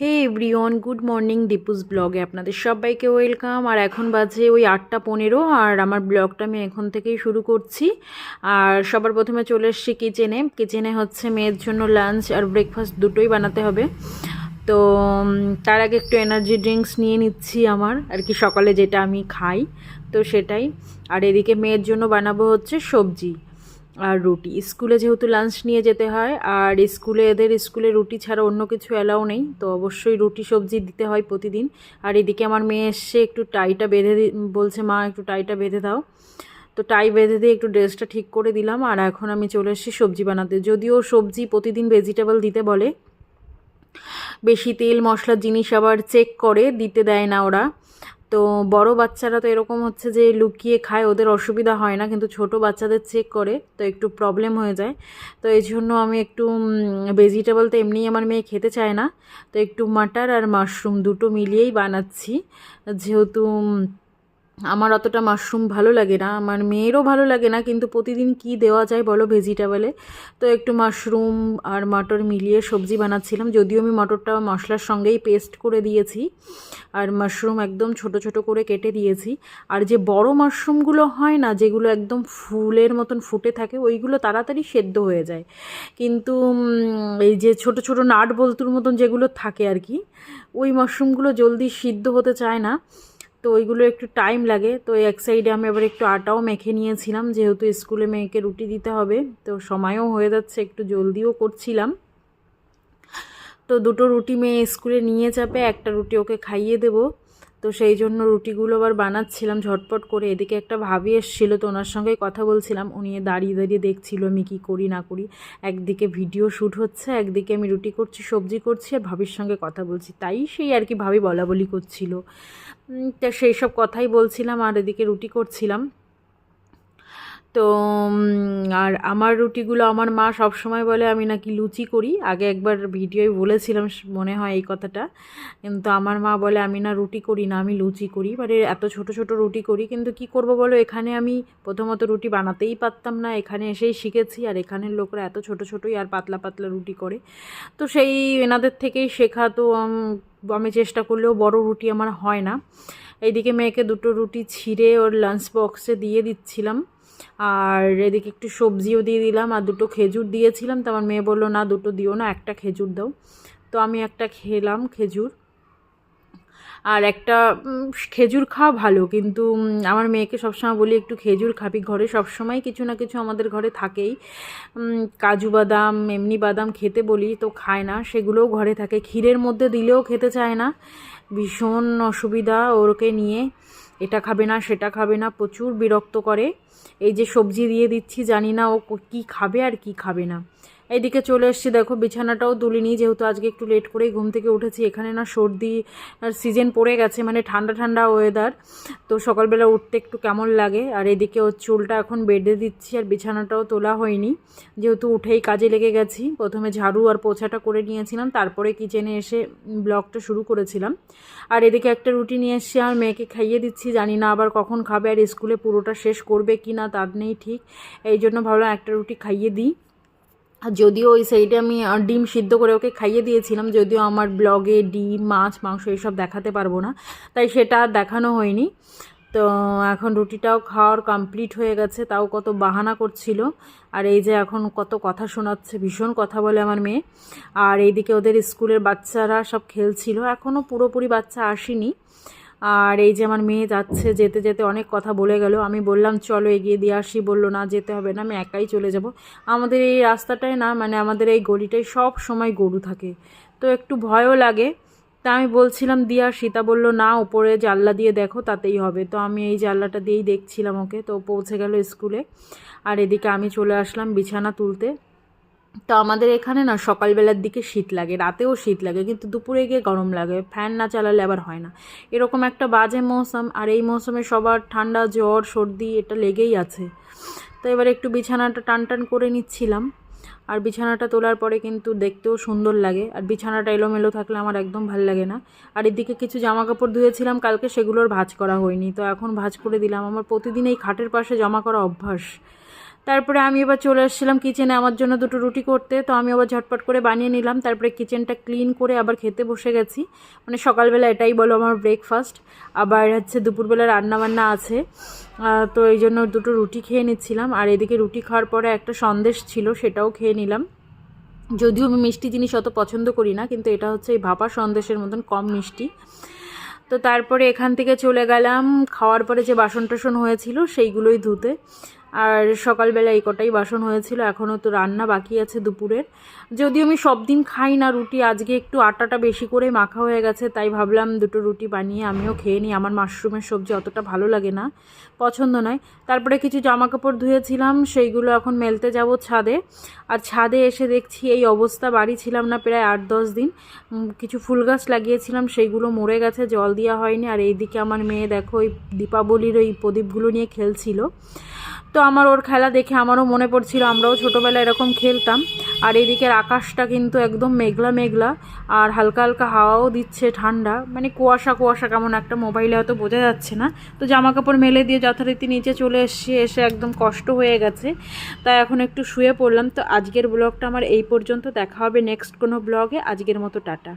Hey everyone good morning Deepu's ব্লগে আপনাদের সবাইকে ওয়েলকাম আর এখন বাজে ওই আটটা পনেরো, আর আমার ব্লগটা আমি এখন থেকেই শুরু করছি। আর সবার প্রথমে চলে এসেছি কিচেনে কিচেনে হচ্ছে মেয়ের জন্য লাঞ্চ আর ব্রেকফাস্ট দুটোই বানাতে হবে। তো তার আগে একটু এনার্জি ড্রিঙ্কস নিয়ে নিচ্ছি আমার। আর কি সকালে যেটা আমি খাই, তো সেটাই। আর এদিকে মেয়ের জন্য বানাবো হচ্ছে সবজি। আর রুটি। স্কুলে যেহেতু লাঞ্চ নিয়ে যেতে হয়, আর স্কুলে এদের, স্কুলে রুটি ছাড়া অন্য কিছু অ্যালাউ নেই, তো অবশ্যই রুটি সবজি দিতে হয় প্রতিদিন। আর এদিকে আমার মেয়ে এসছে একটু টাইটা বেঁধে বলছে, মা, একটু টাইটা বেঁধে দাও। তো টাই বেঁধে দিয়ে একটু ড্রেসটা ঠিক করে দিলাম, আর এখন আমি চলে এসেছি সবজি বানাতে। যদিও সবজি প্রতিদিন ভেজিটেবল দিতে বলে, বেশি তেল মশলার জিনিস আবার চেক করে, দিতে দেয় না ওরা। তো বড় বাচ্চারা তো এরকম হচ্ছে যে লুকিয়ে খায়, ওদের অসুবিধা হয় না, কিন্তু ছোট বাচ্চাদের চেক করে তো একটু প্রবলেম হয়ে যায়। তো এই জন্য আমি একটু ভেজিটেবল তো এমনিই আমার মেয়ে খেতে চায় না। তো একটু মাটার আর মাশরুম দুটো মিলিয়েই বানাচ্ছি। যেহেতু আমার অতটা মাশরুম ভালো লাগে না, আমার মেয়েরও ভালো লাগে না, কিন্তু প্রতিদিন কি দেওয়া যায় বলো ভেজিটেবলে তো একটু মাশরুম আর মটর মিলিয়ে সবজি বানাচ্ছিলাম, যদিও আমি মটরটা মশলার সঙ্গেই পেস্ট করে দিয়েছি, আর মাশরুম একদম ছোট ছোট করে কেটে দিয়েছি, আর যে বড় মাশরুমগুলো হয় না, যেগুলো একদম ফুলের মতন ফুটে থাকে, ওইগুলো তাড়াতাড়ি সেদ্ধ হয়ে যায়। কিন্তু এই যে ছোট ছোট নাট বল্তুর মতন যেগুলো থাকে আর কি, ওই মাশরুমগুলো জলদি সিদ্ধ হতে চায় না। তো ওইগুলো একটু টাইম লাগে। তো এক সাইডে আমি আবার একটু আটাও মেখে নিয়েছিলাম, যেহেতু স্কুলে মেয়েকে রুটি দিতে হবে। তো সময়ও হয়ে যাচ্ছে, একটু জলদিও করছিলাম। তো দুটো রুটি মেয়ে স্কুলে নিয়ে যাবে, একটা রুটি ওকে খাইয়ে দেবো। তো সেই জন্য রুটিগুলো আবার বানাচ্ছিলাম, ঝটপট করে। এদিকে একটা ভাবি এসেছিল, তো ওনার সঙ্গে কথা বলছিলাম। উনি দাঁড়িয়ে দাঁড়িয়ে দেখছিল আমি কী করি, না করি। একদিকে ভিডিও শ্যুট হচ্ছে, একদিকে আমি রুটি করছি, সবজি করছি আর ভাবির সঙ্গে কথা বলছি। তাই সেই আর কি ভাবি বলা বলি করছিল তা সেই সব কথাই বলছিলাম আর এদিকে রুটি করছিলাম। তো আর আমার রুটিগুলো আমার মা সব সময় বলে, আমি নাকি লুচি করি। আগে একবার ভিডিওয় বলেছিলাম মনে হয় এই কথাটা। কিন্তু আমার মা বলে, আমি না রুটি করি না, আমি লুচি করি। মানে এত ছোট ছোট রুটি করি, কিন্তু কি করব বলো? এখানে আমি প্রথমত রুটি বানাতেই পারতাম না, এখানে এসেই শিখেছি। আর এখানের লোকরা এত ছোট, ছোটই আর পাতলা পাতলা রুটি করে। তো সেই এনাদের থেকেই শেখা। তো আমি চেষ্টা করলেও বড় রুটি আমার হয় না। এইদিকে মেয়েকে দুটো রুটি ছিঁড়ে ওর লাঞ্চ বক্সে দিয়ে দিচ্ছিলাম। আর এদিকে একটু সবজিও দিয়ে দিলাম আর দুটো খেজুর দিয়েছিলাম, তো আমার মেয়ে বলল, না, দুটো দিও না, একটা খেজুর দাও। তো আমি একটা খেলাম খেজুর। আর একটা খেজুর খাওয়া ভালো, কিন্তু আমার মেয়েকে সবসময় বলি, একটু খেজুর খাবি ঘরে। সবসময় কিছু না কিছু আমাদের ঘরে থাকেই। কাজু বাদাম, এমনি বাদাম খেতে বলি, তো খায় না, সেগুলোও ঘরে থাকে। ক্ষীরের মধ্যে দিলেও খেতে চায় না। ভীষণ অসুবিধা ওরকে নিয়ে। এটা খাবে না, সেটা খাবে না, প্রচুর বিরক্ত করে। এই যে সবজি দিয়ে দিচ্ছি, জানি না ও কি খাবে আর কি খাবে না। এইদিকে চলে এসেছি, দেখো, বিছানাটাও তুলিনি যেহেতু আজকে একটু লেট করেই ঘুম থেকে উঠেছি। এখানে না সর্দি আর সিজন পড়ে গেছে মানে ঠান্ডা ঠান্ডা ওয়েদার তো সকালবেলা উঠতে একটু কেমন লাগে? আর এদিকে ওর চুলটা এখন বেঁধে দিচ্ছি, আর বিছানাটাও তোলা হয়নি। যেহেতু উঠেই কাজে লেগে গেছি, প্রথমে ঝাড়ু আর পোছাটা করে নিয়েছিলাম, তারপরে কিচেনে এসে ব্লগটা শুরু করেছিলাম। আর এদিকে একটা রুটি নিয়ে এসেছি, আর মেয়েকে খাইয়ে দিচ্ছি, জানি না আবার কখন খাবে, আর স্কুলে পুরোটা শেষ করবে কি না তার নেই ঠিক। এই জন্য ভাবলাম একটা রুটি খাইয়ে দিই। যদিও ওই সাইডে আমি ডিম সিদ্ধ করে ওকে খাইয়ে দিয়েছিলাম, যদিও আমার ব্লগে ডিম, মাছ, মাংস এইসব দেখাতে পারব না, তাই সেটা দেখানো হয়নি। তো এখন রুটিটাও খাওয়ার কমপ্লিট হয়ে গেছে, তাও কত বাহানা করছিল, আর এই যে এখন কত কথা শোনাচ্ছে, ভীষণ কথা বলে আমার মেয়ে। আর এইদিকে ওদের স্কুলের বাচ্চারা সব খেলছিল এখনও পুরোপুরি বাচ্চা আসেনি। আর এই যে আমার মেয়ে যাচ্ছে, যেতে যেতে অনেক কথা বলে গেল। আমি বললাম, চলো এগিয়ে দিয়ে আসি। বলল, না, যেতে হবে না, আমি একাই চলে যাব। আমাদের এই রাস্তাটায় না মানে আমাদের এই গলিটায় সব সময় গরু থাকে। তো একটু ভয়ও লাগে। তা আমি বলছিলাম, দিয়া সীতা বলল, না উপরে জানলা দিয়ে দেখো, তাতেই হবে। তো আমি এই জানলাটা দিয়েই দেখছিলাম ওকে। তো পৌঁছে গেল স্কুলে। আর এদিকে আমি চলে আসলাম বিছানা তুলতে। তো আমাদের এখানে না সকালবেলার দিকে শীত লাগে, রাতেও শীত লাগে, কিন্তু দুপুরে গিয়ে গরম লাগে। ফ্যান না চালালে আবার হয় না। এরকম একটা বাজে মৌসুম, আর এই মৌসুমে সবার ঠান্ডা, জ্বর, সর্দি এটা লেগেই আছে। তো এবার একটু বিছানাটা টান টান করে নিচ্ছিলাম। আর বিছানাটা তোলার পরে কিন্তু দেখতেও সুন্দর লাগে। আর বিছানাটা এলোমেলো থাকলে আমার একদম ভালো লাগে না। আর এদিকে কিছু জামা কাপড় ধুয়েছিলাম, কালকে সেগুলোর ভাজ করা হয়নি। তো এখন ভাঁজ করে দিলাম। আমার প্রতিদিন এই খাটের পাশে জমা করা অভ্যাস। তারপরে আমি এবার চলে এসেছিলাম কিচেনে আমার জন্য দুটো রুটি করতে। তো আমি আবার ঝটপট করে বানিয়ে নিলাম। তারপরে কিচেনটা ক্লিন করে আবার খেতে বসে গেছি। মানে সকালবেলা এটাই বলো আমার ব্রেকফাস্ট আবার হচ্ছে দুপুরবেলা রান্নাবান্না আছে। তো এই জন্য দুটো রুটি খেয়ে নিচ্ছিলাম। আর এদিকে রুটি খাওয়ার পরে একটা সন্দেশ ছিল, সেটাও খেয়ে নিলাম। যদিও আমি মিষ্টি জিনিস অত পছন্দ করি না, কিন্তু এটা হচ্ছে এই ভাপা সন্দেশের মতন কম মিষ্টি। তো তারপরে এখান থেকে চলে গেলাম। খাওয়ার পরে যে বাসন টাসন হয়েছিল, সেইগুলোই ধুতে। আর সকালবেলা এই কটাই বাসন হয়েছিল এখনও তো রান্না বাকি আছে দুপুরের। যদিও আমি সব দিন খাই না রুটি, আজকে একটু আটাটা বেশি করে মাখা হয়ে গেছে, তাই ভাবলাম দুটো রুটি বানিয়ে আমিও খেয়ে নিই। আমার মাশরুমের সবজি অতটা ভালো লাগে না, পছন্দ নয়। তারপরে কিছু জামা কাপড় ধুয়েছিলাম, সেইগুলো এখন মেলতে যাব ছাদে। আর ছাদে এসে দেখছি এই অবস্থা, বাড়ি ছিলাম না প্রায় আট দশ দিন। কিছু ফুল গাছ লাগিয়েছিলাম, সেইগুলো মরে গেছে, জল দেওয়া হয়নি। আর এইদিকে আমার মেয়ে দেখো, ওই দীপাবলির ওই প্রদীপগুলো নিয়ে খেলছিল। তো আমার ওর খেলা দেখে আমারও মনে পড়ছিল, আমরাও ছোটোবেলায় এরকম খেলতাম। আর এদিকের আকাশটা কিন্তু একদম মেঘলা মেঘলা, আর হালকা হালকা হাওয়াও দিচ্ছে ঠান্ডা। মানে কুয়াশা কুয়াশা কেমন একটা মোবাইলে হয়তো বোঝা যাচ্ছে না। তো জামা কাপড় মেলে দিয়ে যথারীতি নিচে চলে এসে এসে একদম কষ্ট হয়ে গেছে। তাই এখন একটু শুয়ে পড়লাম। তো আজকের ব্লগটা আমার এই পর্যন্ত। দেখা হবে নেক্সট কোনো ব্লগে। আজকের মতো টাটা।